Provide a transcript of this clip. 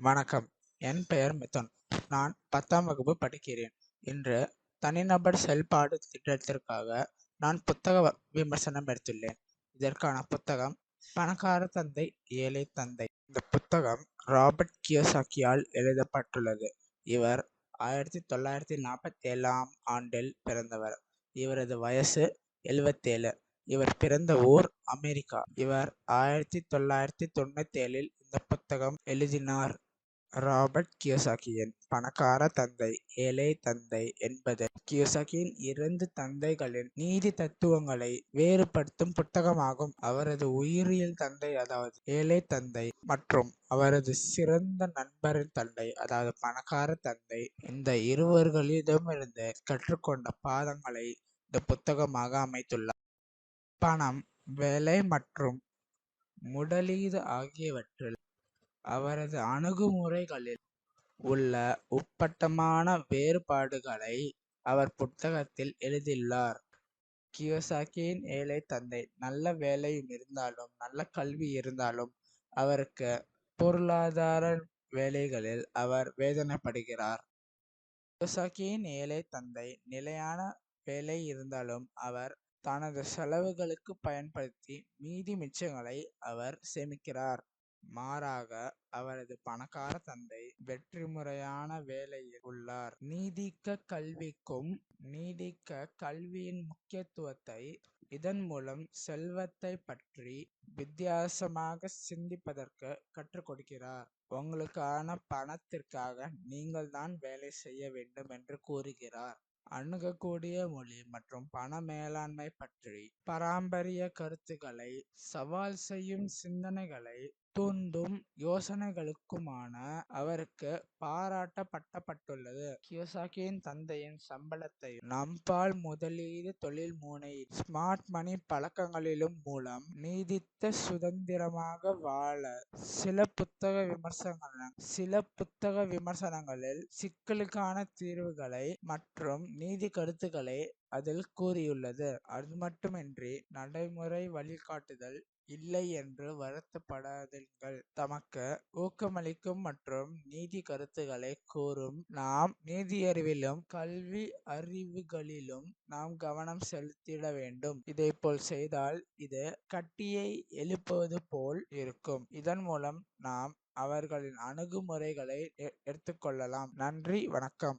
வணக்கம். என் பெயர் மிதுன். நான் பத்தாம் வகுப்பு படிக்கிறேன். இன்று தனிநபர் செயல்பாடு திட்டத்திற்காக நான் புத்தக விமர்சனம் எடுத்துள்ளேன். இதற்கான புத்தகம் பணக்கார தந்தை ஏழை தந்தை இந்த புத்தகம் ராபர்ட் கியோசாக்கியால் எழுதப்பட்டுள்ளது. இவர் ஆயிரத்தி தொள்ளாயிரத்தி நாற்பத்தி ஏழாம் ஆண்டில் பிறந்தவர். இவரது வயசு எழுவத்தேழு. இவர் பிறந்த ஊர் அமெரிக்கா. இவர் ஆயிரத்தி தொள்ளாயிரத்தி தொண்ணூத்தி ஏழில் இந்த புத்தகம் எழுதினார். ராபர்ட் கியோசாக்கியின் பணக்கார தந்தை ஏழை தந்தை என்பது. கியோசாக்கியின் இரண்டு தந்தைகளின் நீதி தத்துவங்களை வேறுபடுத்தும் புத்தகமாகும். அவரது உயிரியல் தந்தை அதாவது ஏழை தந்தை மற்றும் அவரது சிறந்த நண்பரின் தந்தை அதாவது பணக்கார தந்தை இந்த இருவர்களிடமிருந்து கற்றுக்கொண்ட பாடங்களை இந்த புத்தகமாக அமைத்துள்ளார். பணம் வேலை மற்றும் முதலீடு ஆகியவற்றில் அவரது அணுகுமுறைகளில் உள்ள உப்பட்டமான வேறுபாடுகளை அவர் புத்தகத்தில் எழுதியுள்ளார். கியோசாக்கியின் ஏழை தந்தை நல்ல வேலையும் இருந்தாலும் நல்ல கல்வி இருந்தாலும் அவருக்கு பொருளாதார வேலைகளில் அவர் வேதனைப்படுகிறார். கியோசாக்கியின் ஏழை தந்தை நிலையான வேலை இருந்தாலும் அவர் தனது செலவுகளுக்கு பயன்படுத்தி மீதி மிச்சங்களை அவர் சேமிக்கிறார். மாறாக அவரது பணக்கார தந்தை வெற்றி முறையான வேலையில் உள்ளார். நீடிக்க கல்விக்கும் நீடிக்க கல்வியின் முக்கியத்துவத்தை இதன் மூலம் செல்வத்தை பற்றி வித்தியாசமாக சிந்திப்பதற்கு கற்றுக் கொடுக்கிறார். உங்களுக்கான பணத்திற்காக நீங்கள் தான் வேலை செய்ய வேண்டும் என்று கூறுகிறார். அணுகக்கூடிய மொழி மற்றும் பண மேலாண்மை பற்றி பாரம்பரிய கருத்துக்களை சவால் செய்யும் சிந்தனைகளை தூண்டும் யோசனைகளுக்குமான அவருக்கு பாராட்டப்பட்டப்பட்டுள்ளது. கியோசாக்கியின் தந்தையின் சம்பளத்தை நம்பால் முதலீடு தொழில் ஸ்மார்ட் மணி பழக்கங்களிலும் மூலம் நீடித்த சுதந்திரமாக வாழ சில புத்தக விமர்சனங்கள் சில புத்தக விமர்சனங்களில் சிக்கலுக்கான தீர்வுகளை மற்றும் நீதி கருத்துக்களை அதில் கூறியுள்ளது. அதுமட்டுமின்றி நடைமுறை வழிகாட்டுதல் இல்லை என்று வருத்தப்படாதீர்கள். தமக்கு ஊக்கமளிக்கும் மற்றும் நீதி கருத்துக்களை கூறும் நாம் நீதியறிவிலும் கல்வி அறிவுகளிலும் நாம் கவனம் செலுத்திட வேண்டும். இதைப்போல் செய்தால் இது கட்டியை எழுப்புவது போல் இருக்கும். இதன் மூலம் நாம் அவர்களின் அணுகுமுறைகளை எ- எடுத்துக்கொள்ளலாம் நன்றி வணக்கம்.